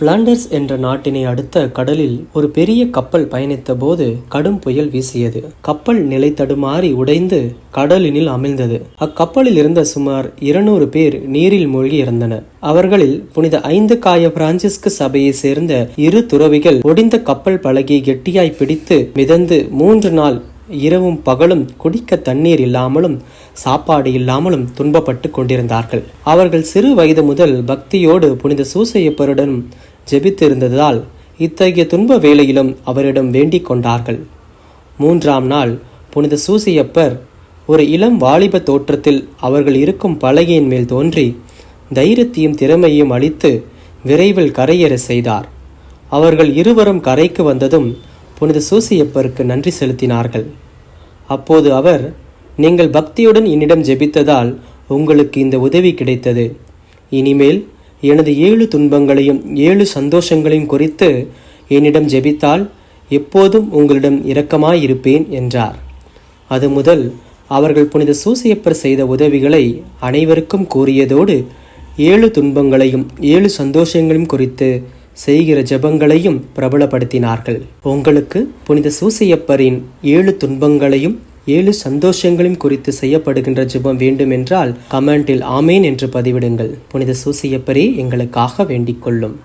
Flanders என்ற நாட்டினை அடுத்த கடலில் ஒரு பெரிய கப்பல் பயணித்த போது கடும் புயல் வீசியது. கப்பல் நிலை தடுமாறி உடைந்து கடலினில் அமிழ்ந்தது. அக்கப்பலில் இருந்த சுமார் இருநூறு பேர் நீரில் மூழ்கி இறந்தனர். அவர்களில் புனித ஐந்து காய பிரான்சிஸ்கு சபையை சேர்ந்த இரு துறவிகள் ஒடிந்த கப்பல் பழகி கெட்டியாய் பிடித்து மிதந்து மூன்று நாள் இரவும் பகலும் குடிக்க தண்ணீர் இல்லாமலும் சாப்பாடு இல்லாமலும் துன்பப்பட்டு கொண்டிருந்தார்கள். அவர்கள் சிறு வயது முதல் பக்தியோடு புனித சூசையப்பருடன் ஜெபித்திருந்ததால் இத்தகைய துன்ப வேளையிலும் அவரிடம் வேண்டிக் கொண்டார்கள். மூன்றாம் நாள் புனித சூசையப்பர் ஒரு இளம் வாலிப தோற்றத்தில் அவர்கள் இருக்கும் பலகையின் மேல் தோன்றி தைரியத்தையும் திறமையும் அளித்து விரைவில் கரையேற செய்தார். அவர்கள் இருவரும் கரைக்கு வந்ததும் புனித சூசியப்பருக்கு நன்றி செலுத்தினார்கள். அப்போது அவர் நீங்கள் பக்தியுடன் என்னிடம் ஜெபித்ததால் உங்களுக்கு இந்த உதவி கிடைத்தது. இனிமேல் எனது ஏழு துன்பங்களையும் ஏழு சந்தோஷங்களையும் குறித்து என்னிடம் ஜெபித்தால் எப்போதும் உங்களிடம் இரக்கமாயிருப்பேன் என்றார். அது முதல் அவர்கள் புனித சூசியப்பர் செய்த உதவிகளை அனைவருக்கும் கூறியதோடு ஏழு துன்பங்களையும் ஏழு சந்தோஷங்களையும் குறித்து செய்கிற ஜெபங்களையும் பிரபலப்படுத்தினார்கள். உங்களுக்கு புனித சூசையப்பரின் ஏழு துன்பங்களையும் ஏழு சந்தோஷங்களையும் குறித்து செய்யப்படுகின்ற ஜெபம் வேண்டுமென்றால் கமெண்டில் ஆமேன் என்று பதிவிடுங்கள். புனித சூசையப்பரே எங்களுக்காக வேண்டிக் கொள்ளும்.